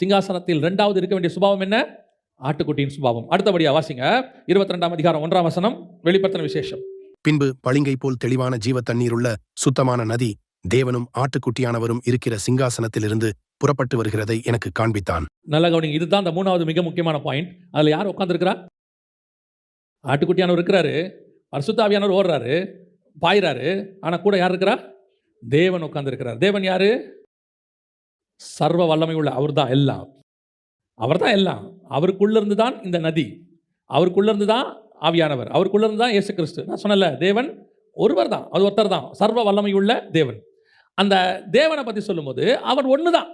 சிங்காசனத்தில் இரண்டாவது இருக்க வேண்டிய சுபாவம் என்ன? ஆட்டுக்குட்டியின் சுபாவம். அடுத்தபடியா வாசிங்க. இருபத்தி ரெண்டாம் அதிகாரம் ஒன்றாம் வசனம் வெளிப்படுத்தின விசேஷம். பின்பு பளிங்கை போல் தெளிவான ஜீவ தண்ணீருள்ள சுத்தமான நதி தேவனும் ஆட்டுக்குட்டியானவரும் இருக்கிற சிங்காசனத்திலிருந்து புறப்பட்டு வருகிறதை எனக்கு காண்பித்தான். நல்ல கவனிங்க. இதுதான் அந்த மூணாவது மிக முக்கியமான பாயிண்ட் அதுல யார் உட்காந்துருக்கிறா ஆட்டுக்குட்டியானவர் இருக்கிறாரு. பரிசுத்தாவியானவர் ஓடுறாரு. பாயிறாரு. ஆனா கூட யார் இருக்கிறா? தேவன் உட்கார்ந்திருக்கிறார். தேவன் யாரு? சர்வ வல்லமை உள்ள அவர்தான் எல்லாம். அவர்தான் எல்லாம். அவருக்குள்ளேருந்து தான் இந்த நதி. அவருக்குள்ளேருந்து தான் ஆவியானவர். அவருக்குள்ளேருந்து தான் இயேசு கிறிஸ்து நான் சொன்னல தேவன் ஒருவர் தான் அது ஒருத்தர் தான் சர்வ வல்லமை உள்ள தேவன். அந்த தேவனை பற்றி சொல்லும்போது அவர் ஒன்று தான்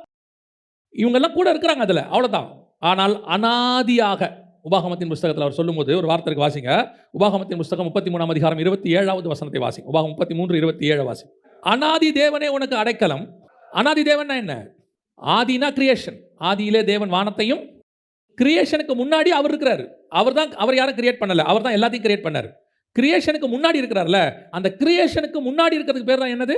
இவங்கெல்லாம் கூட இருக்கிறாங்க அதில். அவ்வளோதான் ஆனால் அனாதியாக உபாகமத்தின் புஸ்தகத்தில் அவர் சொல்லும்போது ஒரு வார்த்தைக்கு வாசிங்க. உபாகமத்தின் புஸ்தகம் முப்பத்தி மூணாம் அதிகாரம் இருபத்தி ஏழாவது வசனத்தை வாசிங்க உபாகம் முப்பத்தி மூன்று இருபத்தி ஏழு வாசி. அனாதி தேவனே உனக்கு அடைக்கலம். அனாதி தேவன்னா என்ன? ஆதினா கிரியேஷன் ஆதியிலே தேவன் வானத்தையும் கிரியேஷனுக்கு முன்னாடி அவர் இருக்கிறாரு. அவர் தான் அவர் யாரும் கிரியேட் பண்ணலை. அவர் தான் எல்லாத்தையும் கிரியேட் பண்ணார். கிரியேஷனுக்கு முன்னாடி இருக்கிறார்ல அந்த கிரியேஷனுக்கு முன்னாடி இருக்கிறதுக்கு பேர் தான் என்னது?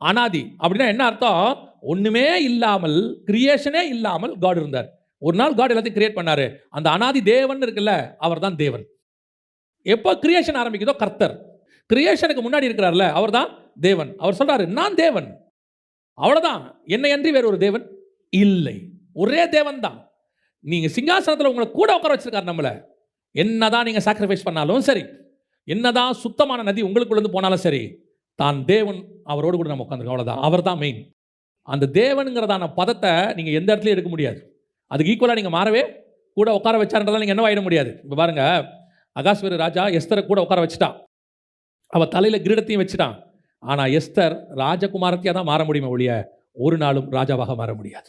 அனாதி. அப்படின்னா என்ன அர்த்தம்? ஒன்றுமே இல்லாமல் கிரியேஷனே இல்லாமல் காட் இருந்தார். ஒரு நாள் காட் எல்லாத்தையும் கிரியேட் பண்ணாரு. அந்த அனாதி தேவன் இருக்குல்ல அவர் தான் தேவன். எப்போ கிரியேஷன் ஆரம்பிக்குதோ கர்த்தர். கிரியேஷனுக்கு முன்னாடி இருக்கிறார்ல அவர் தான் தேவன். அவர் சொல்கிறாரு நான் தேவன். அவ்வளோதான் என்னை அன்றி வேற ஒரு தேவன். இல்லை. ஒரே தேவன் தான் நீங்கள் சிங்காசனத்தில் உங்களை கூட உட்கார வச்சிருக்காரு நம்மளை. என்னதான் நீங்கள் சாக்ரிஃபைஸ் பண்ணாலும் சரி என்னதான் சுத்தமான நதி உங்களுக்குள்ளேருந்து போனாலும் சரி தான் தேவன் அவரோடு கூட நம்ம உட்காந்துருக்கோம் அவ்வளோதான் அவர் தான் மெயின் அந்த தேவனுங்கிறதான பதத்தை நீங்கள் எந்த இடத்துலையும் எடுக்க முடியாது. அதுக்கு ஈக்குவலாக நீங்கள் மாறவே கூட உட்கார வச்சான்றதால நீங்கள் என்ன ஆயிட முடியாது. இப்போ பாருங்கள் அகாஸ்வரி ராஜா எஸ்தரை கூட உட்கார வச்சுட்டான் அவள் தலையில் கிரீடத்தையும் வச்சுட்டான். ஆனால் எஸ்தர் ராஜகுமாரத்தையாக தான் மாற முடியுமே ஒழிய ஒரு நாளும் ராஜாவாக மாற முடியாது.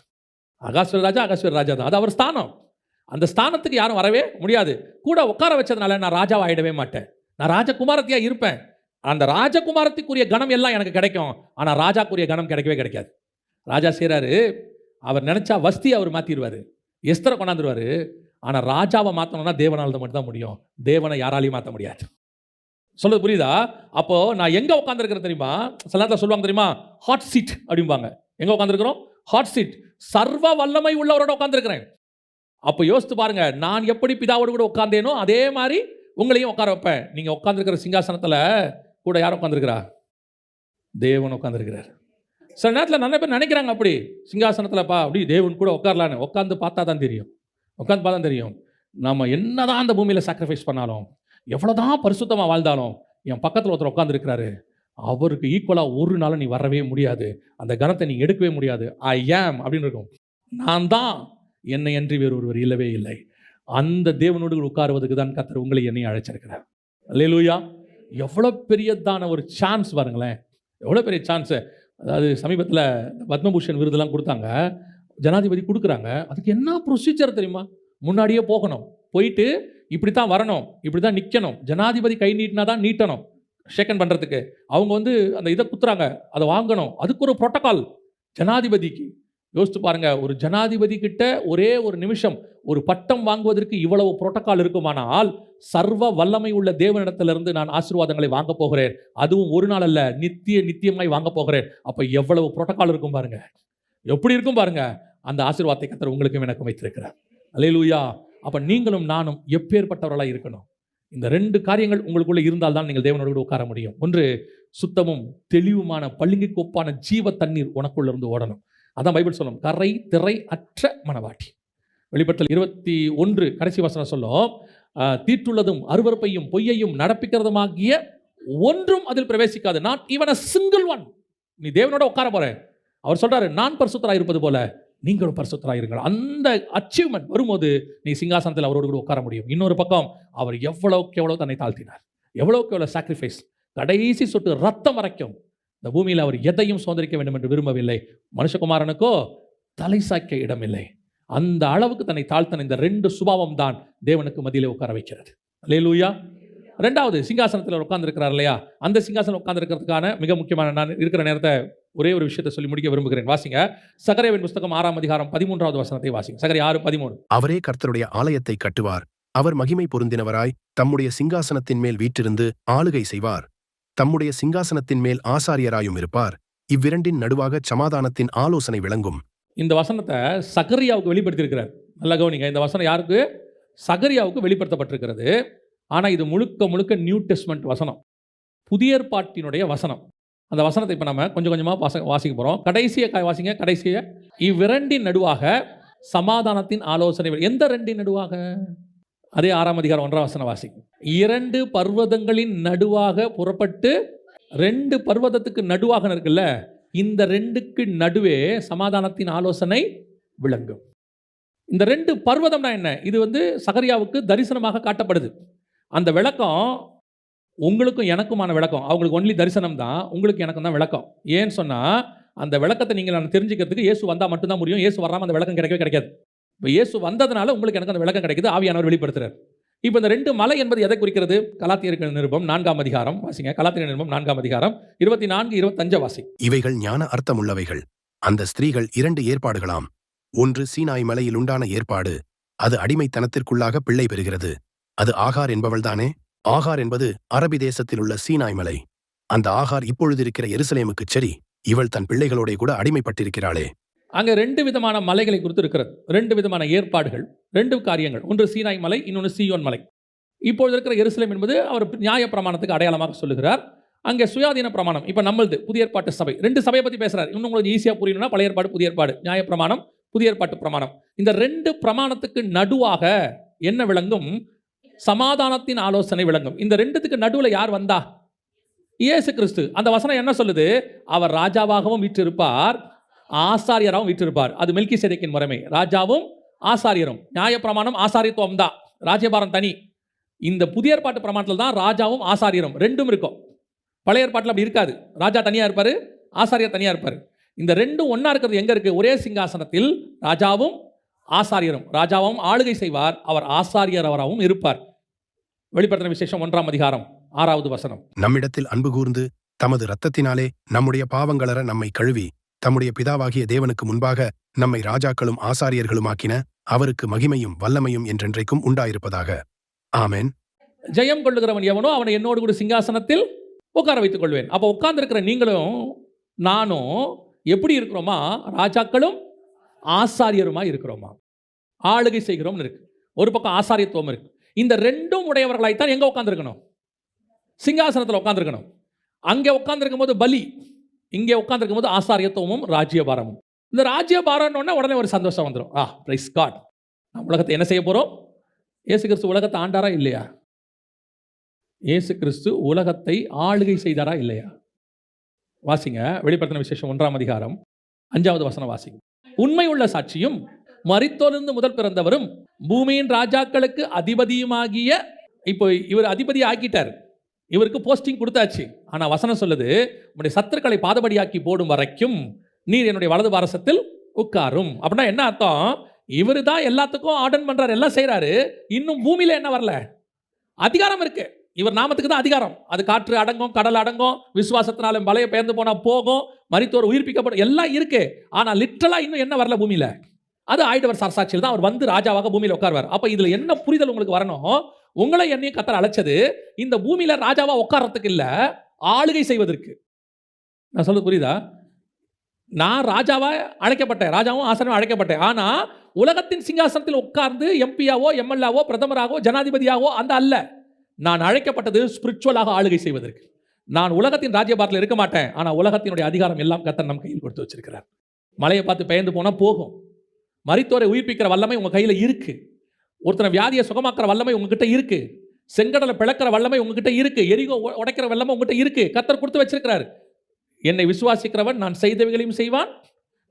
அகாஸ்வரி ராஜா அகாஸ்வரி ராஜா தான். அது அவர் ஸ்தானம். அந்த ஸ்தானத்துக்கு யாரும் வரவே முடியாது. கூட உட்கார வச்சதுனால நான் ராஜாவாக ஆயிடவே மாட்டேன். நான் ராஜகுமாரத்தையாக இருப்பேன். அந்த ராஜகுமாரத்துக்குரிய கணம் எல்லாம் எனக்கு கிடைக்கும். ஆனால் ராஜாக்குரிய கணம் கிடைக்கவே கிடைக்காது. ராஜா செய்கிறாரு அவர் நினச்சா வஸ்தி அவர் மாற்றிடுவார் எஸ்தரை கொண்டாந்துருவாரு. ஆனால் ராஜாவை மாற்றணும்னா தேவனால் தான் மட்டும்தான் முடியும். தேவனை யாராலையும் மாற்ற முடியாது. சொல்லுது புரியுதா? அப்போது நான் எங்கே உட்காந்துருக்கிறேன் தெரியுமா? சில நேரத்தில் சொல்லுவாங்க தெரியுமா? ஹாட் சீட் அப்படிம்பாங்க. எங்கே உட்காந்துருக்கிறோம் ஹாட் சீட் சர்வ வல்லமை உள்ளவரோட உட்காந்துருக்கிறேன் அப்போ யோசித்து பாருங்க நான் எப்படி பிதாவோடு கூட உட்காந்தேனோ அதே மாதிரி உங்களையும் உட்கார வைப்பேன். நீங்கள் உட்காந்துருக்கிற சிங்காசனத்தில் கூட யார் உட்காந்துருக்கிறா தேவன் உட்காந்துருக்கிறார் சில நேரத்தில் நிறைய பேர் நினைக்கிறாங்க அப்படி சிங்காசனத்தில்ப்பா அப்படி தேவன் கூட உட்காரலான்னு. உட்காந்து பார்த்தா தான் தெரியும். உட்காந்து பார்த்தா தான் தெரியும். நம்ம என்னதான் அந்த பூமியில் சாக்ரிஃபைஸ் பண்ணாலும் எவ்வளோதான் பரிசுத்தமாக வாழ்ந்தாலும் என் பக்கத்தில் ஒருத்தர் உட்காந்துருக்கிறாரு அவருக்கு ஈக்குவலாக ஒரு நாளும் நீ வரவே முடியாது. அந்த கணத்தை நீ எடுக்கவே முடியாது. ஐ ஏம் அப்படின்னு இருக்கும். நான் தான். என்னை அன்றி வேறு ஒருவர் இல்லவே இல்லை. அந்த தேவனோடு உட்காருவதுக்கு தான் கத்தர் உங்களை என்னை அழைச்சிருக்கிறார். லேலூயா எவ்வளோ பெரியதான ஒரு சான்ஸ் பாருங்களேன். எவ்வளோ பெரிய சான்ஸு அதாவது சமீபத்தில் பத்மபூஷன் விருதெல்லாம் கொடுத்தாங்க. ஜனாதிபதி கொடுக்குறாங்க. அதுக்கு என்ன ப்ரொசீஜர் தெரியுமா? முன்னாடியே போகணும். போயிட்டு இப்படி தான் வரணும். இப்படி தான் நிற்கணும் ஜனாதிபதி கை நீட்டினா தான் நீட்டணும். ஷேக்கன் பண்ணுறதுக்கு அவங்க வந்து அந்த இதை குத்துறாங்க. அதை வாங்கணும். அதுக்கு ஒரு புரோட்டோகால் ஜனாதிபதிக்கு. யோசித்து பாருங்க. ஒரு ஜனாதிபதி கிட்ட ஒரே ஒரு நிமிஷம் ஒரு பட்டம் வாங்குவதற்கு இவ்வளவு புரோட்டோக்கால் இருக்குமானால் சர்வ வல்லமை உள்ள தேவனிடத்திலிருந்து நான் ஆசீர்வாதங்களை வாங்க போகிறேன். அதுவும் ஒரு நாள் அல்ல நித்திய நித்தியமாய் வாங்க போகிறேன். அப்போ எவ்வளவு புரோட்டோக்கால் இருக்கும் பாருங்க. எப்படி இருக்கும் பாருங்க? அந்த ஆசீர்வாதத்தை கத்தர் உங்களுக்கும் எனக்கும் வைத்திருக்கிறார். அலையிலூயா அப்போ நீங்களும் நானும் எப்பேற்பட்டவர்களாக இருக்கணும். இந்த ரெண்டு காரியங்கள் உங்களுக்குள்ளே இருந்தால் தான் நீங்கள் தேவனோடு கூட உட்கார முடியும். ஒன்று சுத்தமும் தெளிவுமான பள்ளிங்கு ஒப்பான ஜீவ தண்ணீர் உனக்குள்ள இருந்து ஓடணும். அதான் பைபிள் சொல்லும் கரை திரை அற்ற மனவாட்டி. வெளிப்பட்டல் இருபத்தி ஒன்று கடைசி வசனம் சொல்லும் தீட்டுள்ளதும் அருவருப்பையும் பொய்யையும் நடப்பிக்கிறதுமாகிய ஒன்றும் அதில் பிரவேசிக்காது. Not even a single one நீ தேவனோட உட்கார போற. அவர் சொல்றாரு நான் பரிசுத்தராக இருப்பது போல. நீங்களும் பரிசுத்தராக இருங்கள் அந்த அச்சீவ்மெண்ட் வரும்போது நீ சிங்காசனத்தில் அவரோடு கூட உட்கார முடியும். இன்னொரு பக்கம் அவர் எவ்வளோக்கு எவ்வளோ தன்னை தாழ்த்தினார். எவ்வளோக்கு எவ்வளோ சாக்ரிஃபைஸ் கடைசி சொட்டு ரத்தம் வரைக்கும் இந்த பூமியில் அவர் எதையும் சுதந்திரிக்க வேண்டும் என்று விரும்பவில்லை. மனுஷகுமாரனுக்கோ தலை சாய்க்க இடமில்லை. அந்த அளவுக்கு தன்னை தாழ்த்தன இந்த ரெண்டு சுபாவம் தான் தேவனுக்கு மதியில் உட்கார வைக்கிறது. லேலூயா ரெண்டாவது சிங்காசனத்தில் உட்கார்ந்துருக்கிறார் இல்லையா? அந்த சிங்காசனம் உட்கார்ந்துருக்கிறதுக்கான மிக முக்கியமான நான் இருக்கிற நேரத்தை ஒரே ஒரு விஷயத்தை சொல்லி முடிக்க விரும்புகிறேன். வாசிங்க. சகரேவின் புஸ்தகம் ஆறாம் அதிகாரம் பதிமூன்றாவது வசனத்தை வாசிங்க. சகரை ஆறு பதிமூணு. அவரே கர்த்தருடைய ஆலயத்தை கட்டுவார். அவர் மகிமை பொருந்தினவராய் தம்முடைய சிங்காசனத்தின் மேல் வீற்றிருந்து ஆளுகை செய்வார். தம்முடைய சிங்காசனத்தின் மேல் ஆசாரியராயும் இருப்பார். இவ்விரண்டின் நடுவாகச் சமாதானத்தின் ஆலோசனை விளங்கும். இந்த வசனத்தை சகரியாவுக்கு வெளிப்படுத்தியிருக்கிறார். நல்லா கவனிங்க. இந்த வசனம் யாருக்கு? சகரியாவுக்கு வெளிப்படுத்தப்பட்டிருக்கிறது. ஆனால் இது முழுக்க முழுக்க நியூ டெஸ்ட்மெண்ட் வசனம். புதிய ஏற்பாட்டினுடைய வசனம். அந்த வசனத்தை இப்போ நம்ம கொஞ்சம் கொஞ்சமாக வாச வாசிக்க போகிறோம் கடைசியை க- வாசிங்க. கடைசியை. இவ்விரண்டின் நடுவாக சமாதானத்தின் ஆலோசனை எந்த ரெண்டின் நடுவாக? அதே ஆறாம் அதிகாரம் ஒன்றாம் வசனம் வாசிங்க இரண்டு பர்வதங்களின் நடுவாக புறப்பட்டு ரெண்டு பர்வதத்துக்கு நடுவாக இருக்குல்ல இந்த ரெண்டுக்கு நடுவே சமாதானத்தின் ஆலோசனை விளங்கும். இந்த ரெண்டு பர்வதம்னா என்ன? இது வந்து சகரியாவுக்கு தரிசனமாக காட்டப்படுது. அந்த விளக்கம் உங்களுக்கும் எனக்குமான விளக்கம். அவங்களுக்கு ஒன்லி தரிசனம் தான் உங்களுக்கு எனக்கும் தான் விளக்கம். ஏன்னு சொன்னால் அந்த விளக்கத்தை நீங்கள் நான் தெரிஞ்சுக்கிறதுக்கு இயேசு வந்தால் மட்டும்தான் முடியும். இயேசு வராமல் அந்த விளக்கம் கிடைக்கவே கிடைக்காது. இப்போ இயேசு வந்ததுனால உங்களுக்கு எனக்கு அந்த விளக்கம் கிடைக்குது. ஆவியானவர் வெளிப்படுத்துறார். இப்போ இந்த ரெண்டு மலை என்பது எதை குறிக்கிறது? கலாத்தியர்கள் நிருபம் நான்காம் அதிகாரம். வாசிங்க. கலாத்தியர் நிருபம் நான்காம் அதிகாரம். இருபத்தி நான்கு இருபத்தஞ்ச வாசி. இவைகள் ஞான அர்த்தம் உள்ளவைகள் அந்த ஸ்திரீகள் இரண்டு ஏற்பாடுகளாம். ஒன்று சீனாய் மலையில் உண்டான ஏற்பாடு. அது அடிமைத்தனத்திற்குள்ளாக பிள்ளை பெறுகிறது. அது ஆகார் என்பவள்தானே? ஆகார் என்பது அரபி தேசத்தில் உள்ள சீனாய் மலை. அந்த ஆகார் இப்பொழுது இருக்கிற எருசலேமுக்கு சரி இவள் தன் பிள்ளைகளோட கூட அடிமைப்பட்டிருக்கிறாளே. அங்கே ரெண்டு விதமான மலைகளை குறித்து இருக்கிறது ரெண்டு விதமான ஏற்பாடுகள் ரெண்டு காரியங்கள். ஒன்று சீனாய் மலை இன்னொன்று சீயோன் மலை. இப்பொழுது இருக்கிற எருசலேம் என்பது அவர் நியாய பிரமாணத்துக்கு அடையாளமாக சொல்லுகிறார். அங்கே சுயாதீன பிரமாணம் இப்போ நம்மளது புதிய ஏற்பாட்டு சபை. ரெண்டு சபையை பற்றி பேசுகிறார் இன்னும் உங்களுக்கு ஈஸியாக புரியணும்னா பழைய ஏற்பாடு புதிய ஏற்பாடு. நியாய பிரமாணம் புதிய ஏற்பாட்டு பிரமாணம். இந்த ரெண்டு பிரமாணத்துக்கு நடுவாக என்ன விளங்கும்? சமாதானத்தின் ஆலோசனை விளங்கும். இந்த ரெண்டுத்துக்கு நடுவில் யார் வந்தா? இயேசு கிறிஸ்து அந்த வசனம் என்ன சொல்லுது? அவர் ராஜாவாகவும் வீற்றிருப்பார் ஆசாரியராகவும் வீற்றிருப்பார். அது மில்கி சேதைக்கின் முறைமை. ராஜாவும் ஆசாரியரும். நியாயப்பிரமாணம் ஆசாரியத்துவம் தான். ராஜ்யபாரம் தனி. இந்த புதிய ஏற்பாட்டு பிரமாணத்தில் தான் ராஜாவும் ஆசாரியரும் ரெண்டும் இருக்கும். பழைய ஏற்பாட்டில் அப்படி இருக்காது. ராஜா தனியாக இருப்பார் ஆசாரியர் தனியாக இருப்பார். இந்த ரெண்டும் ஒன்றா இருக்கிறது எங்கே இருக்குது ஒரே சிங்காசனத்தில் ராஜாவும் ஆசாரியரும். ராஜாவும் ஆளுகை செய்வார். அவர் ஆசாரியர் அவராகவும் இருப்பார். வெளிப்படுத்தின விசேஷம் ஒன்றாம் அதிகாரம் ஆறாவது வசனம். நம்மிடத்தில் அன்பு கூர்ந்து தமது இரத்தத்தினாலே நம்முடைய பாவங்களற நம்மை கழுவி தம்முடைய பிதாவாகிய தேவனுக்கு முன்பாக நம்மை ராஜாக்களும் ஆசாரியர்களுமாக்கின அவருக்கு மகிமையும் வல்லமையும் என்றென்றைக்கும் உண்டாயிருப்பதாக. ஆமென். ஜெயம் கொள்ளுகிறவன் எவனோ அவனை என்னோடு கூட சிங்காசனத்தில் உட்கார வைத்துக் கொள்வேன். அப்போ உட்கார்ந்திருக்கிற நீங்களும் நானும் எப்படி இருக்கிறோமா? ராஜாக்களும் ஆசாரியருமா இருக்கிறோமா? ஆளுகை செய்கிறோம்னு இருக்கு. ஒரு பக்கம் ஆசாரியத்துவம் இருக்கு. இந்த ரெண்டும் உடையவர்களாய்த்தான் எங்கே உட்காந்துருக்கணும் சிங்காசனத்தில் உட்காந்துருக்கணும் அங்கே உட்காந்துருக்கும் போது பலி இங்கே உட்காந்துருக்கும் போது ஆசாரியத்துவமும் ராஜ்யபாரமும். இந்த ராஜ்யபாரம்னு உடனே ஒரு சந்தோஷம் வந்துடும் ஆ பிரைஸ் காட் நம்ம உலகத்தை என்ன செய்ய போகிறோம் ஏசு கிறிஸ்து உலகத்தை ஆண்டாரா இல்லையா? ஏசு கிறிஸ்து உலகத்தை ஆளுகை செய்தாரா இல்லையா? வாசிங்க வெளிப்படுத்தின விசேஷம் ஒன்றாம் அதிகாரம் அஞ்சாவது வசனம் வாசிங்க. உண்மை உள்ள சாட்சியும் மறித்தோலிருந்து முதல் பிறந்தவரும் பூமியின் ராஜாக்களுக்கு அதிபதியுமாகிய இப்போ இவர் அதிபதி ஆக்கிட்டார் இவருக்கு போஸ்டிங் கொடுத்தாச்சு. ஆனால் வசனம் சொல்லுது உன்னுடைய சத்துருக்களை பாதபடியாக்கி போடும் வரைக்கும் நீர் என்னுடைய வலது பாரசத்தில் உட்காரும். அப்படின்னா என்ன அர்த்தம்? இவர் தான் எல்லாத்துக்கும் ஆர்டன் பண்ணுறாரு எல்லாம் செய்கிறாரு இன்னும் பூமியில் என்ன வரல? அதிகாரம் இருக்கு. இவர் நாமத்துக்கு தான் அதிகாரம். அது காற்று அடங்கும் கடல் அடங்கும் விசுவாசத்தினாலும் மலையை பெயர்ந்து போனால் போகும் மறித்தோர் உயிர்ப்பிக்கப்படும் எல்லாம் இருக்கு. ஆனால் லிட்டரலா இன்னும் என்ன வரல பூமியில்? அது ஆயிட்டவர் சரசாட்சியில் தான் அவர் வந்து ராஜாவாக பூமியில் உட்காருவார். அப்போ இதில் என்ன புரிதல் உங்களுக்கு வரணும்? உங்களை என்னையும் கத்தர் அழைச்சது இந்த பூமியில் ராஜாவா உட்கார்றதுக்கு இல்லை ஆளுகை செய்வதற்கு. நான் சொல்றது புரியுதா? நான் ராஜாவா அழைக்கப்பட்டேன் ராஜாவும் ஆசனமும் அழைக்கப்பட்டேன். ஆனால் உலகத்தின் சிங்காசனத்தில் உட்கார்ந்து எம்பியாவோ எம்எல்ஏவோ பிரதமராகவோ ஜனாதிபதியாகவோ அந்த அல்ல. நான் அழைக்கப்பட்டது ஸ்பிரிச்சுவலாக ஆளுகை செய்வதற்கு. நான் உலகத்தின் ராஜ்யபாரத்தில் இருக்க மாட்டேன். ஆனால் உலகத்தினுடைய அதிகாரம் எல்லாம் கத்தர் நம் கையில் கொடுத்து வச்சிருக்கிறார். மலையை பார்த்து பெயர்ந்து போனால் போகும். மறித்தோரை உயிர்ப்பிக்கிற வல்லமை உங்கள் கையில் இருக்குது ஒருத்தனை வியாதியை சுகமாக்குற வல்லமை உங்ககிட்ட இருக்குது செங்கடலை பிளக்கிற வல்லமை உங்ககிட்ட இருக்குது எரிகோ உடைக்கிற வல்லமை உங்ககிட்ட இருக்குது கத்தர் கொடுத்து வச்சிருக்கிறார். என்னை விசுவாசிக்கிறவன் நான் செய்தவைகளையும் செய்வான்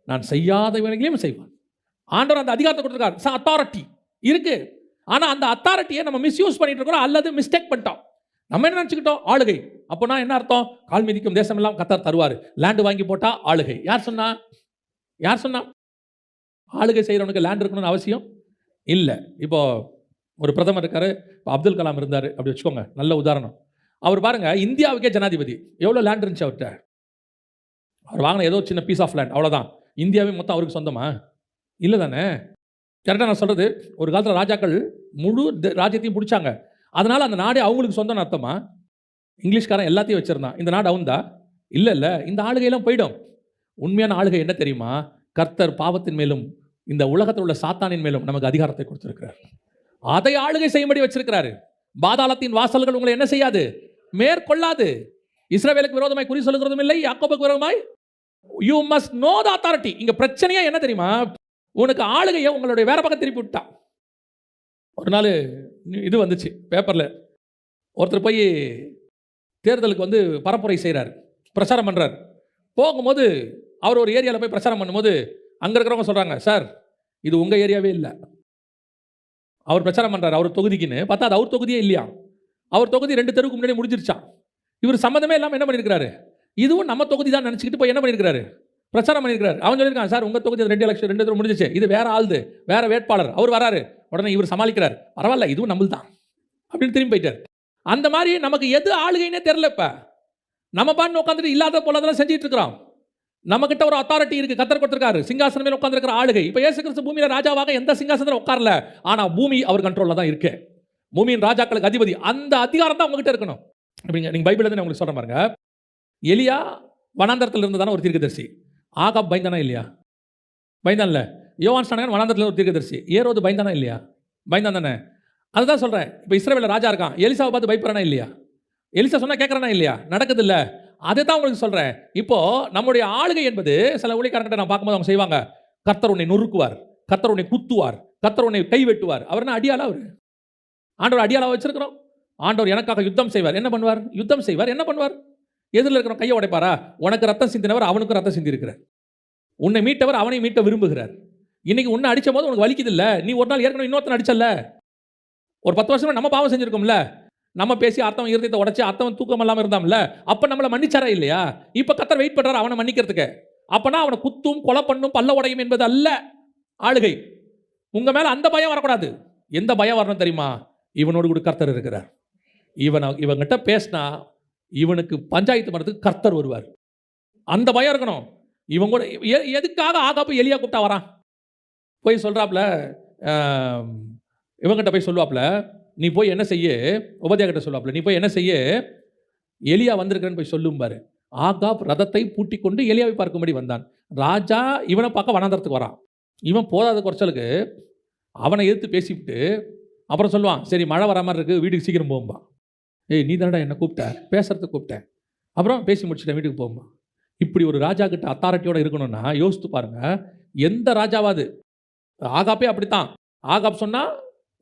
நான் செய்யாதவைகளையும் செய்வான். ஆண்டவர் அந்த அதிகாரத்தை கொடுத்துருக்கார். அத்தாரிட்டி இருக்குது ஆனால் அந்த அத்தாரிட்டியை நம்ம மிஸ்யூஸ் பண்ணிட்டு இருக்கிறோம். அல்லது மிஸ்டேக் பண்ணிட்டோம். நம்ம என்ன நினச்சிக்கிட்டோம்? ஆளுகை. அப்போனா என்ன அர்த்தம்? கால் மிதிக்கும் தேசம் எல்லாம் கத்தர் தருவார். லேண்டு வாங்கி போட்டால் ஆளுகை. யார் சொன்னா? யார் சொன்னா? ஆளுகை செய்கிறவனுக்கு லேண்ட் இருக்கணும்னு அவசியம் இல்லை. இப்போது ஒரு பிரதமர் இருக்கார் இப்போ அப்துல் கலாம் இருந்தார் அப்படி வச்சுக்கோங்க நல்ல உதாரணம். அவர் பாருங்கள் இந்தியாவுக்கே ஜனாதிபதி. எவ்வளோ லேண்ட் இருந்துச்சு அவர்கிட்ட? அவர் வாங்கின ஏதோ சின்ன பீஸ் ஆஃப் லேண்ட் அவ்வளோதான் இந்தியாவே மொத்தம் அவருக்கு சொந்தமா? இல்லை தானே கரெக்டாக நான் சொல்கிறது ஒரு காலத்தில் ராஜாக்கள் முழு த- ராஜ்யத்தையும் பிடிச்சாங்க. அதனால் அந்த நாடே அவங்களுக்கு சொந்தம்னு அர்த்தமா? இங்கிலீஷ்காரன் எல்லாத்தையும் வச்சுருந்தான். இந்த நாடு அவன்தா இல்லை இல்லை. இந்த ஆளுகையெல்லாம் போயிடும். உண்மையான ஆளுகை என்ன தெரியுமா? கர்த்தர் பாவத்தின் மேலும் இந்த உலகத்தில் உள்ள சாத்தானின் மேலும் நமக்கு அதிகாரத்தை கொடுத்திருக்கிறார். அதை ஆளுகை செய்யும்படி வச்சிருக்கிறாரு. பாதாளத்தின் வாசல்கள் உங்களை என்ன செய்யாது? மேற்கொள்ளாது. இஸ்ரேலுக்கு விரோதமாய் குறி சொல்லுகிறதும் இல்லை யாக்கோபுக்கு விரோதமாய். You must know the authority இங்கே பிரச்சனையா என்ன தெரியுமா? உனக்கு ஆளுகையை உங்களுடைய வேற பக்கம் திருப்பி விட்டா ஒரு நாள் இது வந்துச்சு பேப்பரில். ஒருத்தர் போய் தேர்தலுக்கு வந்து பரப்புரை செய்கிறார் பிரச்சாரம் பண்ணுறார் போகும்போது அவர் ஒரு ஏரியாவில் போய் பிரச்சாரம் பண்ணும்போது அங்கே இருக்கிறவங்க சொல்கிறாங்க சார் இது உங்கள் ஏரியாவே இல்லை. அவர் பிரச்சாரம் பண்ணுறாரு அவர் தொகுதிக்குன்னு. பார்த்தா அது அவர் தொகுதியே இல்லையா? அவர் தொகுதி ரெண்டு தெருவுக்கு முன்னாடி முடிஞ்சிருச்சான் இவர் சம்மந்தமே இல்லாமல் என்ன பண்ணியிருக்கிறாரு இதுவும் நம்ம தொகுதி தான் நினச்சிக்கிட்டு போய் என்ன பண்ணியிருக்கிறாரு பிரச்சாரம் பண்ணியிருக்காரு அவன் சொல்லியிருக்கான் சார் உங்கள் தொகுதி ரெண்டு எலக்ஷன் ரெண்டு தடவை முடிஞ்சிச்சு இது வேற ஆளுது வேற வேட்பாளர். அவர் வராரு. உடனே இவர் சமாளிக்கிறார். பரவாயில்ல இதுவும் நம்மள் தான் அப்படின்னு திரும்பி போயிட்டார். அந்த மாதிரி நமக்கு எது ஆளுகைன்னே தெரில இப்போ. நம்ம பாட்டு உட்காந்துட்டு இல்லாத போலதெல்லாம் செஞ்சுட்டு இருக்கிறோம். நம்மகிட்ட ஒரு அத்தாரிட்டி இருக்கு. கத்தர் கொடுத்திருக்காரு. சிங்காசனம் மேல உட்காந்துருக்கிற ஆளுகை. இப்போ இயேசு கிறிஸ்து பூமியில ராஜாவாக எந்த சிங்காசனத்தில் உட்காரல? ஆனா பூமி அவர் கண்ட்ரோல்ல தான் இருக்கு. பூமியின் ராஜாக்களுக்கு அதிபதி. அந்த அதிகாரம் தான் உங்ககிட்ட இருக்கணும். அப்படிங்க நீங்க பைபிள் தான் உங்களுக்கு சொல்றேன் பாருங்க. எலியா வனாந்தரத்தில் இருந்து தானே ஒரு தீர்க்கதரிசி. ஆகா பயந்தானா இல்லையா? பயந்தான்ல யோவான் ஸ்டானகன் வனாந்தரத்தில் ஒரு தீர்க்கதரிசி. ஏரோது பயந்தானா இல்லையா? பயந்தான் தானே. அதுதான் சொல்கிறேன் இப்போ இஸ்ரேவேல ராஜா இருக்கான். எலிசாவை பார்த்து பயப்படுறானா இல்லையா? எலிசா சொன்னால் கேட்குறானா இல்லையா? நடக்குது இல்லை. அதை தான் உங்களுக்கு சொல்கிறேன் இப்போது நம்முடைய ஆளுகை என்பது சில ஊழியக்காரங்கிட்ட நான் பார்க்கும்போது அவங்க செய்வாங்க. கர்த்தர் உன்னை நொறுக்குவார். கர்த்தர் உன்னை குத்துவார். கர்த்தர் உன்னை கை வெட்டுவார். அவர் என்ன அடியாளா அவர்? ஆண்டவர் அடியாளா வச்சிருக்கிறோம்? ஆண்டவர் எனக்காக யுத்தம் செய்வார். என்ன பண்ணுவார்? யுத்தம் செய்வார். என்ன பண்ணுவார்? எதிரில் இருக்கிறோம் கையை உடைப்பாரா? உனக்கு ரத்தம் சிந்தினவர் அவனுக்கும் ரத்தம் சிந்திருக்கிறார் உன்னை மீட்டவர் அவனை மீட்ட விரும்புகிறார். இன்னைக்கு உன்னை அடித்த போது உனக்கு வலிக்குது இல்லை? நீ ஒரு நாள் ஏற்கனவே இன்னொருத்தன் அடிச்சல்ல? ஒரு பத்து வருஷமா நம்ம பாவம் செஞ்சுருக்கோம்ல? நம்ம பேசி அர்த்தம் இருதயத்தை உடச்சி அர்த்தம் தூக்கம் இல்லாமல் இருந்தாம்ல அப்போ நம்மளை மன்னிச்சாரா இல்லையா? இப்போ கத்தர் வெயிட் பண்ணுறாரு அவனை மன்னிக்கிறதுக்கு. அப்போனா அவனை குத்தும் கொலை பண்ணும் பல்ல உடையும் என்பது அல்ல ஆளுகை. உங்கள் மேலே அந்த பயம் வரக்கூடாது. எந்த பயம் வரணும் தெரியுமா? இவனோடு கூட கர்த்தர் இருக்கிறார். இவனை இவங்கிட்ட பேசினா இவனுக்கு பஞ்சாயத்து பண்ணுறதுக்கு கர்த்தர் வருவார். அந்த பயம் இருக்கணும். இவன் கூட எதுக்காக ஆகாப்பு எலியா கூப்பிட்டா வரான்? போய் சொல்கிறாப்புல இவங்கிட்ட போய் சொல்லுவாப்புல நீ போய் என்ன செய்ய? உபதியா கிட்ட சொல்லுவாப்புல நீ போய் என்ன செய்ய? எலியா வந்திருக்கிறேன்னு போய் சொல்லும் பாரு. ஆகாப் ரதத்தை பூட்டி கொண்டு எலியாவை பார்க்கும்படி வந்தான். ராஜா இவனை பார்க்க வனாந்தரத்துக்கு வரான். இவன் போதாத குறைச்சலுக்கு அவனை எதிர்த்து பேசிவிட்டு அப்புறம் சொல்லுவான் சரி மழை வர மாதிரி இருக்குது வீட்டுக்கு சீக்கிரம் போகும்பா ஏய் நீ தானடா என்னை கூப்பிட்ட? பேசுறதுக்கு கூப்பிட்டேன் அப்புறம் பேசி முடிச்சுட்டேன் வீட்டுக்கு போகும்பா இப்படி ஒரு ராஜா கிட்ட அத்தாரிட்டியோட இருக்கணும்னா யோசித்து பாருங்க எந்த ராஜாவாது ஆகாப்பே அப்படித்தான். ஆகாப் சொன்னால்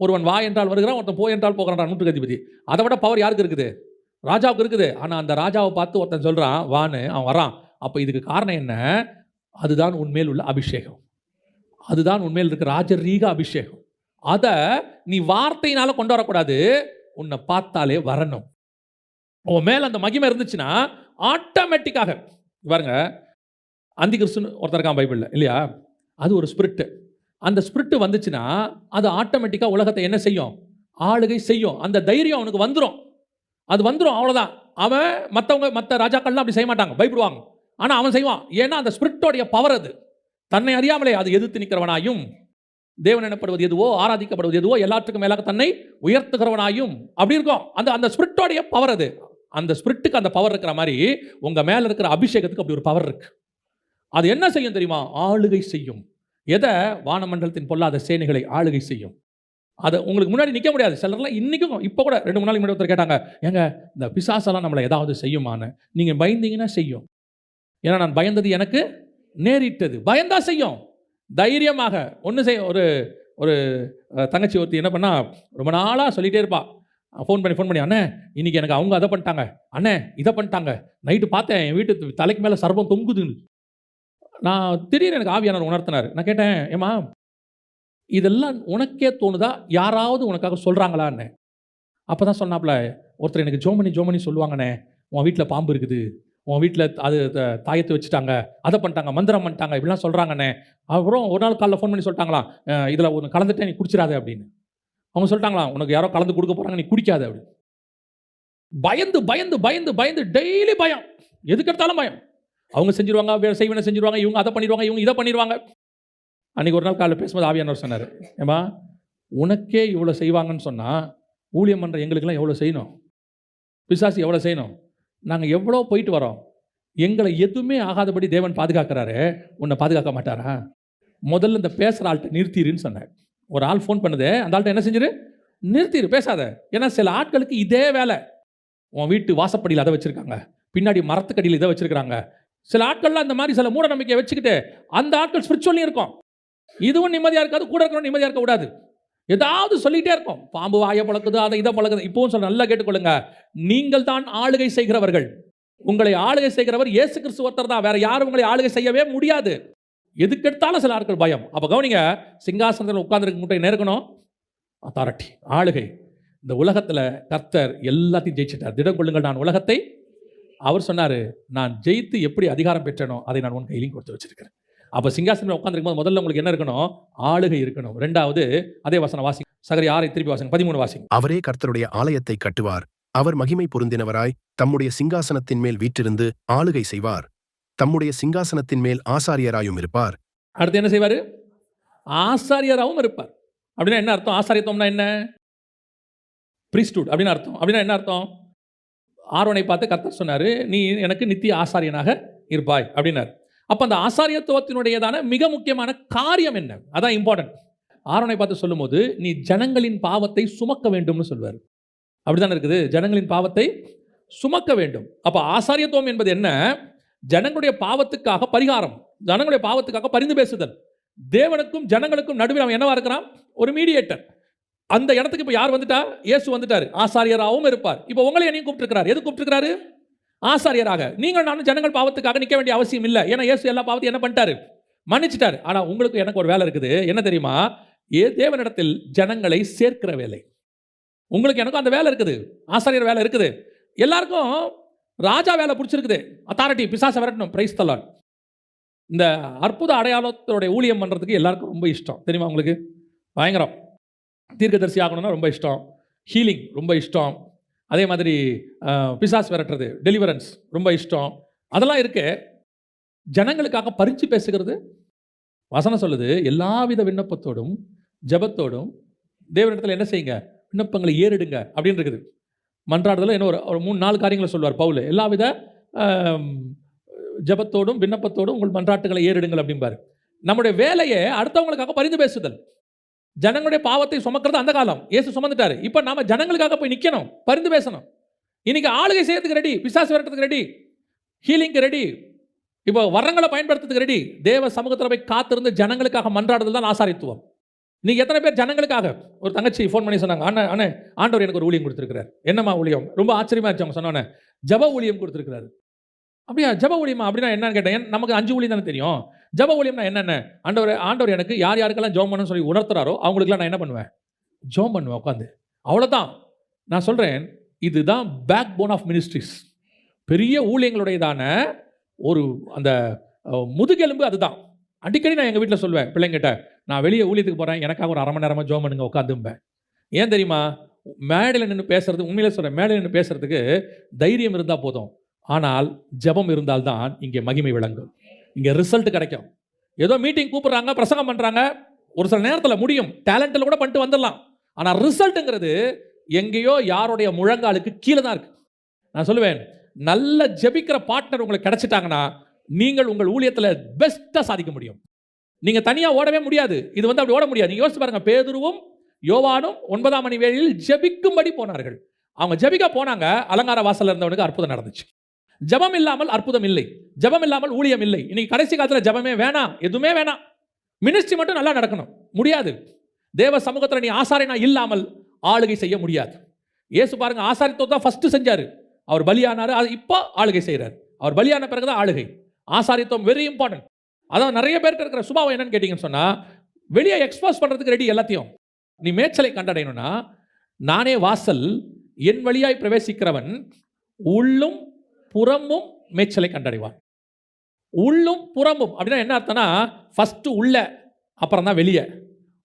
ஒருவன் வா என்றால் வருகிறான் ஒருத்தன் போ என்றால் போகிறான் நூற்றுக்கு அதிபதி. அதை விட பவர் யாருக்கு இருக்குது? ராஜாவுக்கு இருக்குது. ஆனால் அந்த ராஜாவை பார்த்து ஒருத்தன் சொல்கிறான் வான்னு அவன் வரான் அப்போ இதுக்கு காரணம் என்ன? அதுதான் உண்மையில் உள்ள அபிஷேகம். அதுதான் உண்மையில் இருக்க ராஜரீக அபிஷேகம். அதை நீ வார்த்தையினால கொண்டு வரக்கூடாது. உன்னை பார்த்தாலே வரணும். உன் மேல் அந்த மகிமை இருந்துச்சுன்னா ஆட்டோமேட்டிக்காக பாருங்க. அந்தி கிறிஸ்துன்னு ஒருத்தர் இருக்கான் பைபிளில் இல்லையா? அது ஒரு ஸ்பிரிட்டு அந்த ஸ்பிரிட்டு வந்துச்சுன்னா அது ஆட்டோமேட்டிக்காக உலகத்தை என்ன செய்யும்? ஆளுகை செய்யும். அந்த தைரியம் அவனுக்கு வந்துடும் அது வந்துடும் அவ்வளோதான் அவன் மற்றவங்க மற்ற ராஜாக்கள்லாம் அப்படி செய்ய மாட்டாங்க பயப்படுவாங்க. ஆனால் அவன் செய்வான். ஏன்னா அந்த ஸ்பிரிட்டோடைய பவர் அது. தன்னை அறியாமலே அது எதிர்த்து நிற்கிறவனாயும் தேவன் எனப்படுவது எதுவோ ஆராதிக்கப்படுவது எதுவோ எல்லாத்துக்கும் மேலாக தன்னை உயர்த்துகிறவனாயும். அப்படி இருக்கும். அந்த அந்த ஸ்பிரிட்டோடைய பவர் அது. அந்த ஸ்பிரிட்டுக்கு அந்த பவர் இருக்கிற மாதிரி உங்கள் மேலே இருக்கிற அபிஷேகத்துக்கு அப்படி ஒரு பவர் இருக்கு. அது என்ன செய்யும் தெரியுமா? ஆளுகை செய்யும். எதை? வானமண்டலத்தின் பொல்லாத சேனைகளை ஆளுகை செய்யும். அதை உங்களுக்கு முன்னாடி நிற்க முடியாது. சிலர்லாம் இன்றைக்கும் இப்போ கூட ரெண்டு மூணு நாளைக்கு முன்னாடி ஒருத்தர் கேட்டாங்க ஏங்க இந்த பிசாசெல்லாம் நம்மளை ஏதாவது செய்யுமான்னு? நீங்கள் பயந்தீங்கன்னா செய்யும். ஏன்னா நான் பயந்தது எனக்கு நேரிட்டது. பயந்தா செய்யும். தைரியமாக ஒன்று செய்ய ஒரு ஒரு தங்கச்சி ஒருத்தி என்ன பண்ணா ரொம்ப நாளாக சொல்லிகிட்டே இருப்பா. ஃபோன் பண்ணி ஃபோன் பண்ணி அண்ணே இன்றைக்கி எனக்கு அவங்க அதை பண்ணிட்டாங்க. அண்ணே இதை பண்ணிட்டாங்க. நைட்டு பார்த்தேன் என் வீட்டு தலைக்கு மேலே சர்பம் தொங்குதுன்னு. நான் திடீர்னு எனக்கு ஆவியானவர் உணர்த்தினார். நான் கேட்டேன் ஏமா இதெல்லாம் உனக்கே தோணுதா? யாராவது உனக்காக சொல்கிறாங்களான்னு அப்போ தான் சொன்னாப்புல ஒருத்தர் எனக்கு ஜோமனி ஜோமனி சொல்லுவாங்கண்ணே உன் வீட்டில் பாம்பு இருக்குது உன் வீட்டில் அது த- தாயத்தை வச்சுட்டாங்க அதை பண்ணிட்டாங்க மந்திரம் பண்ணிட்டாங்க இப்படிலாம் சொல்கிறாங்கண்ணே அப்புறம் ஒரு நாள் காலைல ஃபோன் பண்ணி சொல்லிட்டாங்களா இதில் ஒன்று கலந்துட்டேன் நீ குடிச்சிடாத அப்படின்னு. அவங்க சொல்லிட்டாங்களா உனக்கு யாரோ கலந்து கொடுக்க போகிறாங்க நீ குடிக்காத அப்படின்னு. பயந்து பயந்து பயந்து பயந்து டெய்லி பயம். எதுக்கு எடுத்தாலும் பயம். அவங்க செஞ்சிருவாங்க வே- செய்வன செஞ்சிருவாங்க இவங்க அதை பண்ணிடுவாங்க இவங்க இதை பண்ணிடுவாங்க. அன்னைக்கு ஒரு நாள் காலைல பேசும்போது ஆவியானவர் சொன்னார் ஏமா உனக்கே இவ்வளோ செய்வாங்கன்னு சொன்னால் ஊழியம் பண்ணுற எங்களுக்கெல்லாம் எவ்வளோ செய்யணும்? பிசாசு எவ்வளோ செய்யணும்? நாங்கள் எவ்வளோ போயிட்டு வரோம். எங்களை எதுவுமே ஆகாதபடி தேவன் பாதுகாக்கிறாரு. உன்னை பாதுகாக்க மாட்டாரா? முதல்ல இந்த பேசுகிற ஆள்கிட்ட நிறுத்திடுன்னு சொன்னேன் ஒரு ஆள் ஃபோன் பண்ணுது அந்த ஆள்கிட்ட என்ன செஞ்சிரு? நிறுத்திடு பேசாத. ஏன்னா சில ஆட்களுக்கு இதே வேலை. உன் வீட்டு வாசப்படியில் அதை வச்சுருக்காங்க. பின்னாடி மரத்துக்கடியில் இதை வச்சுருக்கிறாங்க. சில ஆட்கள்லாம் அந்த மாதிரி சில மூட நம்பிக்கையை வச்சுக்கிட்டு அந்த ஆட்கள் ஸ்பிரிச்சுவலையும் இருக்கும். இதுவும் நிம்மதியாக இருக்காது கூட இருக்கிறவங்க நிம்மதியாக இருக்க கூடாது. ஏதாவது சொல்லிகிட்டே இருக்கும். பாம்பு வாயை பழக்குது அதை இதை பழக்குது. இப்போவும் சொல்ல நல்லா கேட்டுக்கொள்ளுங்க. நீங்கள் தான் ஆளுகை செய்கிறவர்கள். உங்களை ஆளுகை செய்கிறவர் இயேசு கிறிஸ்து ஒருத்தர் தான். வேற யாரும் உங்களை ஆளுகை செய்யவே முடியாது. எதுக்கெடுத்தாலும் சில ஆட்கள் பயம். அப்போ கவனிங்க சிங்காசனத்தில் உட்கார்ந்துருக்க முட்டை நேர்க்கணும். அத்தாரட்டி ஆளுகை. இந்த உலகத்தில் கர்த்தர் எல்லாத்தையும் ஜெயிச்சிட்டார். திடம் கொள்ளுங்கள் நான் உலகத்தை அவர் சொன்னார் நான் ஜெயித்து எப்படி அதிகாரம் பெற்றனோ அதை நான் உன் கையிலையும் கொடுத்து வச்சிருக்கிறேன். அப்போ சிங்காசனம் உட்காந்துருக்கும் போது முதல்ல உங்களுக்கு என்ன இருக்கணும்? ஆளுகை இருக்கணும். ரெண்டாவது அதே வசனம் வாசி சகரி ஆறை திருப்பி வாசிங்க. பதிமூணு வாசிங்க. அவரே கர்த்தருடைய ஆலயத்தை கட்டுவார். அவர் மகிமை பொருந்தினவராய் தம்முடைய சிங்காசனத்தின் மேல் வீற்றிருந்து ஆளுகை செய்வார். தம்முடைய சிங்காசனத்தின் மேல் ஆசாரியராயும் இருப்பார். அடுத்து என்ன செய்வார்? ஆசாரியராகவும் இருப்பார். அப்படின்னா என்ன அர்த்தம்? ஆசாரியத்துவம்னா என்ன? ப்ரீஸ்டூட் அப்படின்னு அர்த்தம். அப்படின்னா என்ன அர்த்தம்? ஆரோனை பார்த்து கர்த்தர் சொன்னார் நீ எனக்கு நித்திய ஆசாரியனாக இருப்பாய் அப்படின்னார். அப்போ அந்த ஆசாரியத்துவத்தினுடையதான மிக முக்கியமான காரியம் என்ன? அதான் இம்பார்ட்டன்ட் ஆரோனை பார்த்து சொல்லும்போது நீ ஜனங்களின் பாவத்தை சுமக்க வேண்டும்னு சொல்வார். அப்படிதானே இருக்குது? ஜனங்களின் பாவத்தை சுமக்க வேண்டும். அப்போ ஆசாரியத்துவம் என்பது என்ன? ஜனங்களுடைய பாவத்துக்காக பரிகாரம் ஜனங்களுடைய பாவத்துக்காக பரிந்து பேசுதல். தேவனுக்கும் ஜனங்களுக்கும் நடுவில் அவன் என்னவா இருக்கிறான்? ஒரு மீடியேட்டர் அந்த இடத்துக்கு இப்போ யார் வந்துட்டா? இயேசு வந்துட்டார். ஆசாரியராகவும் இருப்பார். இப்போ உங்களை என்னையும் கூப்பிட்டுருக்கிறார். எது கூப்பிட்டுருக்கிறாரு? ஆசாரியராக. நீங்கள் நானும் ஜனங்கள் பாவத்துக்காக நிற்க வேண்டிய அவசியம் இல்லை. ஏன்னா இயேசு எல்லா பாவத்தையும் என்ன பண்ணிட்டாரு? மன்னிச்சிட்டாரு. ஆனால் உங்களுக்கு எனக்கு ஒரு வேலை இருக்குது. என்ன தெரியுமா? ஏ தேவனிடத்தில் ஜனங்களை சேர்க்கிற வேலை. உங்களுக்கு எனக்கும் அந்த வேலை இருக்குது. ஆசாரியர் வேலை இருக்குது. எல்லாருக்கும் ராஜா வேலை பிடிச்சிருக்குது. அத்தாரிட்டி பிசாசை விரட்டணும். பிரைஸ் தலான் இந்த அற்புத அடையாளத்தோடைய ஊழியம் பண்ணுறதுக்கு எல்லாருக்கும் ரொம்ப இஷ்டம். தெரியுமா உங்களுக்கு? பயங்கரம். தீர்க்கதரிசி ஆகணும்னா ரொம்ப இஷ்டம். ஹீலிங் ரொம்ப இஷ்டம். அதே மாதிரி பிசாஸ் விரட்டுறது டெலிவரன்ஸ் ரொம்ப இஷ்டம். அதெல்லாம் இருக்கு. ஜனங்களுக்காக பறித்து பேசுகிறது. வசனம் சொல்லுது எல்லாவித விண்ணப்பத்தோடும் ஜெபத்தோடும் தேவனிடத்தில் என்ன செய்யுங்க? விண்ணப்பங்களை ஏறிடுங்க அப்படின்னு இருக்குது. மன்றாடுதல என்ன ஒரு ஒரு மூணு நாலு காரியங்களை சொல்லுவார் பவுல். எல்லாவித ஜபத்தோடும் ஜெபத்தோடும் விண்ணப்பத்தோடும் உங்கள் மன்றாட்டுகளை ஏறிடுங்கள் அப்படிம்பார். நம்முடைய வேலையை அடுத்தவங்களுக்காக பரிந்து பேசுதல். ஜனங்களுடைய பாவத்தை சுமக்கிறது அந்த காலம். இயேசு சுமந்துட்டாரு. இப்போ நாம ஜனங்களுக்காக போய் நிற்கணும் பரிந்து பேசணும். இன்னைக்கு ஆளுகை செய்யறதுக்கு ரெடி பிசாசு விரட்டுறதுக்கு ரெடி ஹீலிங்க்கு ரெடி இப்போ வரங்களை பயன்படுத்துறதுக்கு ரெடி தேவ சமூகத்தில் போய் காத்திருந்து ஜனங்களுக்காக மன்றாடுதல் தான் ஆசாரித்துவம். நீங்கள் எத்தனை பேர் ஜனங்களுக்காக? ஒரு தங்கச்சி ஃபோன் பண்ணி சொன்னாங்க அண்ணன் அண்ணே ஆண்டவர் எனக்கு ஒரு ஊழியம் கொடுத்துருக்கிறார். என்னம்மா ஊழியம்? ரொம்ப ஆச்சரியமா இருந்துச்சு அவங்க சொன்னோன்னே ஜப ஊழியம் கொடுத்துருக்காரு அப்படியா ஜப ஊழியமா? அப்படின்னா என்னன்னு கேட்டேன். ஏன் நமக்கு அஞ்சு ஊழியம் தானே தெரியும். ஜப ஊழியம்னா என்னென்ன? ஆண்டவர் ஆண்டவர் எனக்கு யார் யாருக்கெல்லாம் ஜோம் பண்ணணும்னு சொல்லி உணர்த்துறாரோ அவங்களுக்குலாம் நான் என்ன பண்ணுவேன்? ஜோம் பண்ணுவேன் உட்காந்து அவ்வளோதான் நான் சொல்கிறேன் இதுதான் பேக் போன் ஆஃப் மினிஸ்ட்ரிஸ் பெரிய ஊழியங்களுடையதான ஒரு அந்த முதுகெலும்பு அதுதான். அடிக்கடி நான் எங்கள் வீட்டில் சொல்வேன் பிள்ளைங்கிட்ட நான் வெளியே ஊழியத்துக்கு போகிறேன் எனக்காக ஒரு அரை மணி நேரமாக ஜோம் பண்ணுங்க உட்காந்தும்பேன் ஏன் தெரியுமா? மேடையில் நின்று பேசுறது உண்மையிலே சொல்கிறேன் மேடையில் நின்று பேசுறதுக்கு தைரியம் இருந்தால் போதும். ஆனால் ஜெபம் இருந்தால்தான் இங்கே மகிமை விளங்கும். இங்கே ரிசல்ட் கிடைக்கும். ஏதோ மீட்டிங் கூப்பிட்றாங்க பிரசங்கம் பண்ணுறாங்க ஒரு சில நேரத்தில் முடியும். டேலண்ட்டில் கூட பண்ணிட்டு வந்துடலாம். ஆனால் ரிசல்ட்டுங்கிறது எங்கேயோ யாருடைய முழங்காலுக்கு கீழே தான் இருக்குது நான் சொல்லுவேன் நல்ல ஜெபிக்கிற பார்ட்னர் உங்களுக்கு கிடைச்சிட்டாங்கன்னா நீங்கள் உங்கள் ஊழியத்தில் பெஸ்ட்டாக சாதிக்க முடியும். நீங்கள் தனியாக ஓடவே முடியாது. இது வந்து அப்படி ஓட முடியாது. நீங்கள் யோசிச்சு பாருங்க பேதுருவும் யோவானும் ஒன்பதாம் மணி வேளையில் ஜெபிக்கும்படி போனார்கள். அவங்க ஜெபிக்க போனாங்க அலங்கார வாசலில் இருந்தவனுக்கு அற்புதம் நடந்துச்சு. ஜெபம் இல்லாமல் அற்புதம் இல்லை ஜபம் இல்லாமல் ஊழியம் இல்லை இன்னைக்கு கடைசி காலத்தில் ஜெபமே வேணாம். எதுவுமே வேணாம். மினிஸ்ட்ரி மட்டும் நல்லா நடக்கணும். முடியாது. தேவ சமூகத்தில் நீ ஆசாரியனா இல்லாமல் ஆளுகை செய்ய முடியாது. இயேசு பாருங்க ஆசாரித்துவம் தான் ஃபஸ்ட்டு செஞ்சார். அவர் பலியானாரு. அது இப்போ ஆளுகை செய்கிறார் அவர் பலியான பிறகு தான் ஆளுகை. ஆசாரித்துவம் வெரி இம்பார்ட்டன்ட் அதான் நிறைய பேர்கிட்ட இருக்கிற சுபாவம் என்னன்னு கேட்டிங்கன்னு சொன்னால் வெளியே எக்ஸ்போஸ் பண்ணுறதுக்கு ரெடி எல்லாத்தையும். நீ மேய்ச்சலை கண்டடையணும்னா நானே வாசல் என் வழியாய் பிரவேசிக்கிறவன் உள்ளும் புறமும் மேய்ச்சலை கண்டடைவான். உள்ளும் புறமும் அப்படின்னா என்ன அர்த்தம்னா ஃபஸ்ட்டு உள்ள அப்புறம் தான் வெளியே.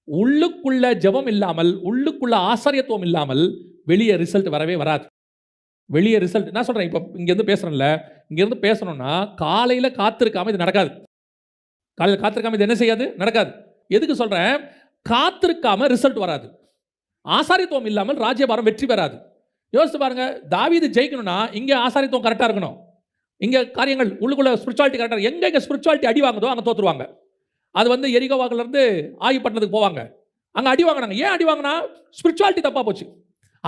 உள்ளுக்குள்ள ஜெபம் இல்லாமல் உள்ளுக்குள்ள ஆசாரியத்துவம் இல்லாமல் வெளியே ரிசல்ட் வரவே வராது. வெளியே ரிசல்ட் நான் சொல்கிறேன் இப்போ இங்கேருந்து பேசுகிறேன்ல இங்கேருந்து பேசணும்னா காலையில் காத்திருக்காமல் இது நடக்காது. காலையில் காத்திருக்காமல் இது என்ன செய்யாது? நடக்காது. எதுக்கு சொல்கிறேன் காத்திருக்காமல் ரிசல்ட் வராது. ஆசாரித்துவம் இல்லாமல் ராஜ்யபாரம் வெற்றி பெறாது. யோசித்து பாருங்க தாவீது ஜெயிக்கணும்னா இங்கே ஆசாரித்துவம் கரெக்டாக இருக்கணும். இங்கே காரியங்கள் உள்ளுக்குள்ள ஸ்பிரிச்சுவாலிட்டி கரெக்டாக எங்கே இங்கே ஸ்பிரிச்சுவாலிட்டி அடி வாங்குதோ அங்கே தோற்றுருவாங்க அது வந்து எரிகோவாக்கிலேருந்து ஆயுப்பட்டினத்துக்கு போவாங்க. அங்கே அடி வாங்கினாங்க. ஏன் அடி வாங்கினா? ஸ்பிரிச்சுவாலிட்டி தப்பாக போச்சு.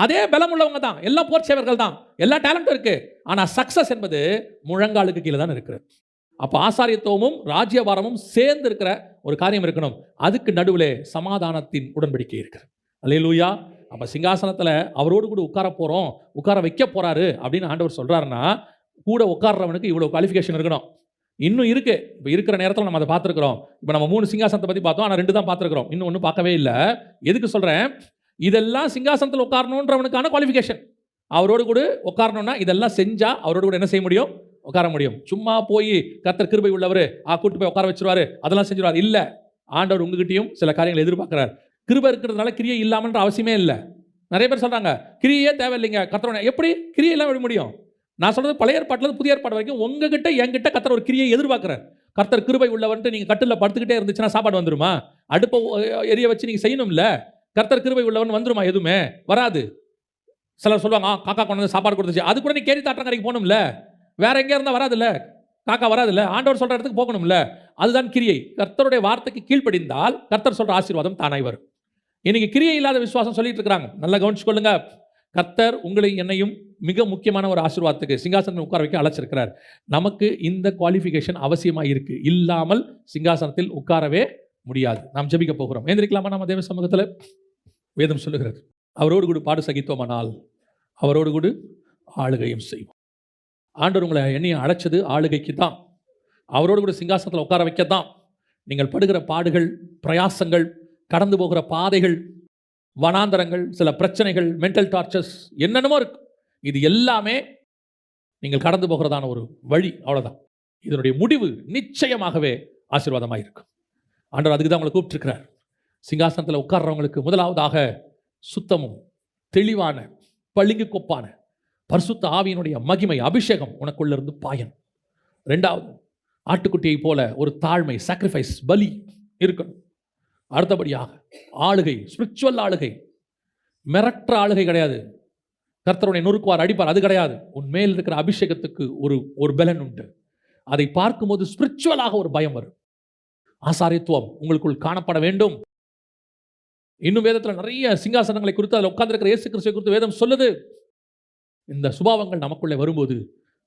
அதே பலம் உள்ளவங்க தான். எல்லா போர் சேவர்கள் தான். எல்லா டேலண்ட்டும் இருக்குது ஆனால் சக்ஸஸ் என்பது முழங்காலுக்கு கீழே தான் இருக்கிறது. அப்போ ஆசாரியத்துவமும் ராஜ்யபாரமும் சேர்ந்து இருக்கிற ஒரு காரியம் இருக்கணும். அதுக்கு நடுவில் சமாதானத்தின் உடன்படிக்கை இருக்கிறது. அல்லேலூயா அப்போ சிங்காசனத்தில் அவரோடு கூட உட்கார போகிறோம் உட்கார வைக்க போகிறாரு அப்படின்னு ஆண்டவர் சொல்கிறாருன்னா கூட உட்கார்றவனுக்கு இவ்வளோ குவாலிஃபிகேஷன் இருக்கணும். இன்னும் இருக்குது இப்போ இருக்கிற நேரத்தில் நம்ம அதை பார்த்துருக்குறோம். இப்போ நம்ம மூணு சிங்காசனத்தை பற்றி பார்த்தோம் ஆனால் ரெண்டு தான் பார்த்துருக்குறோம். இன்னும் ஒன்றும் பார்க்கவே இல்லை. எதுக்கு சொல்கிறேன் இதெல்லாம் சிங்காசனத்தில் உட்காரணுன்றவனுக்கான குவாலிஃபிகேஷன் அவரோடு கூட உட்காரணும்னா இதெல்லாம் செஞ்சால் அவரோடு கூட என்ன செய்ய முடியும்? உட்கார முடியும். சும்மா போய் கத்தர் கிருபை உள்ளவர் ஆ கூட்டு போய் உட்கார வச்சிருவாரு அதெல்லாம் செஞ்சிருவார். இல்லை. ஆண்டவர் உங்ககிட்டயும் சில காரியங்களை எதிர்பார்க்குறார். கிருபை இருக்கிறதுனால கிரியை இல்லாமன்ற அவசியமே இல்லை. நிறைய பேர் சொல்கிறாங்க கிரியே தேவையில்லைங்க கத்தரோட எப்படி? கிரியெல்லாம் விட முடியும்? நான் சொல்கிறது பழைய ஏற்பாட்டில் புதிய ஏற்பாடு வரைக்கும் உங்ககிட்ட என்கிட்ட கத்தர் ஒரு கிரியை எதிர்பார்க்குறார். கர்த்தர் கிருபை உள்ளவன்ட்டு நீங்கள் கட்டில் படுத்துக்கிட்டே இருந்துச்சுன்னா சாப்பாடு வந்துருமா? அடுப்பை எரிய வச்சு நீங்கள் செய்யணும்ல? கர்த்தர் கிருபை உள்ளவன் வந்துருமா எதுவுமே? வராது. சிலர் சொல்லுவாங்க "ஆ, காக்கா கொண்டு வந்து சாப்பாடு கொடுத்துச்சு. அது கூட நீ கேரி தாட்டங்கரைக்கு போகணும்ல? வேற எங்கே இருந்தால் வராதுல்ல? காக்கா வராதுல்ல? ஆண்டவர் சொல்கிற இடத்துக்கு போகணும்ல? அதுதான் கிரியை. கர்த்தருடைய வார்த்தைக்கு கீழ்ப்படிந்தால் கர்த்தர் சொல்கிற ஆசீர்வாதம் தானாய் வரும். இன்னைக்கு கிரியை இல்லாத விசுவாசம் சொல்லிட்டு இருக்கிறாங்க. நல்லா கவனிச்சுக்கொள்ளுங்க கர்த்தர் உங்களை என்னையும் மிக முக்கியமான ஒரு ஆசீர்வாதத்துக்கு சிங்காசனத்தில் உட்கார வைக்க அழைச்சிருக்கிறார். நமக்கு இந்த குவாலிஃபிகேஷன் அவசியமாக இருக்கு. இல்லாமல் சிங்காசனத்தில் உட்காரவே முடியாது. நாம் ஜெபிக்க போகிறோம். ஏந்திரிக்கலாமா நம்ம தேவ சமூகத்தில்? வேதம் சொல்லுகிறது. அவரோடு கூட பாடு சகித்தோமானால் அவரோடு கூட ஆளுகையும் செய்வோம். ஆண்டவர் உங்களை என்னையும் அழைச்சது ஆளுகைக்கு தான் அவரோடு கூட சிங்காசனத்தில் உட்கார வைக்க தான் நீங்கள் படுகிற பாடுகள் பிரயாசங்கள் கடந்து போகிற பாதைகள் வனாந்தரங்கள் சில பிரச்சனைகள் மென்டல் டார்ச்சர்ஸ் என்னென்னமோ இருக்கு. இது எல்லாமே நீங்கள் கடந்து போகிறதான ஒரு வழி. அவ்வளோதான் இதனுடைய முடிவு நிச்சயமாகவே ஆசீர்வாதமாக இருக்கும் ஆண்டவர் அதுக்கு தான் உங்களை கூப்பிட்டுருக்கிறார். சிங்காசனத்தில் உட்கார்றவங்களுக்கு முதலாவதாக சுத்தமும் தெளிவான பளிங்கு கொப்பான பரிசுத்த ஆவியினுடைய மகிமை அபிஷேகம் உனக்குள்ளிருந்து பாயன். ரெண்டாவது ஆட்டுக்குட்டியை போல ஒரு தாழ்மை சாக்ரிஃபைஸ் பலி இருக்கணும். அடுத்தபடியாக ஆளுகை ஸ்பிரிச்சுவல் ஆளுகை. மிரட்டுற ஆளுகை கிடையாது. கர்த்தருடைய நொறுக்குவார் அடிப்பார் அது கிடையாது. உன் மேல் இருக்கிற அபிஷேகத்துக்கு ஒரு ஒரு பலன் உண்டு. அதை பார்க்கும்போது ஸ்பிரிச்சுவலாக ஒரு பயம் வரும். ஆசாரித்துவம் உங்களுக்குள் காணப்பட வேண்டும். இன்னும் வேதத்தில் நிறைய சிங்காசனங்களை குறித்து அதில் உட்கார்ந்துருக்கிற இயேசு கிறிஸ்துவை குறித்து வேதம் சொல்லுது. இந்த சுபாவங்கள் நமக்குள்ளே வரும்போது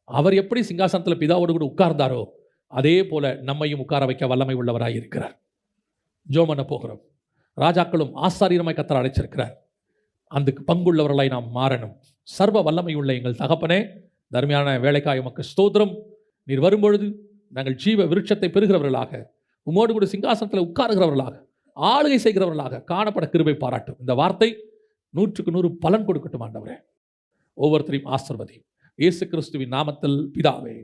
அவர் எப்படி சிங்காசனத்தில் பிதாவோடு கூட உட்கார்ந்தாரோ அதே போல நம்மையும் உட்கார வைக்க வல்லமை உள்ளவராக இருக்கிறார் ஜோம் பண்ண போகிறோம். ராஜாக்களும் ஆசாரியமாய் கத்தர் அழைச்சிருக்கிறார். அதுக்கு பங்குள்ளவர்களாய் நாம் மாறணும். சர்வ வல்லமை உள்ள எங்கள் தகப்பனே தர்மையான வேலைக்காய் உமக்கு ஸ்தோத்திரம். நீர் வரும்பொழுது நாங்கள் ஜீவ விருட்சத்தை பெறுகிறவர்களாக உமோடு கூட சிங்காசனத்தில் உட்காருகிறவர்களாக ஆளுகை செய்கிறவர்களாக காணப்பட கிருபை பாராட்டும். இந்த வார்த்தை நூற்றுக்கு நூறு பலன் கொடுக்கட்டும் ஆண்டவரே. ஒவ்வொருத்தரையும் ஆசிர்வதி. இயேசு கிறிஸ்துவின் நாமத்தில் பிதாவே.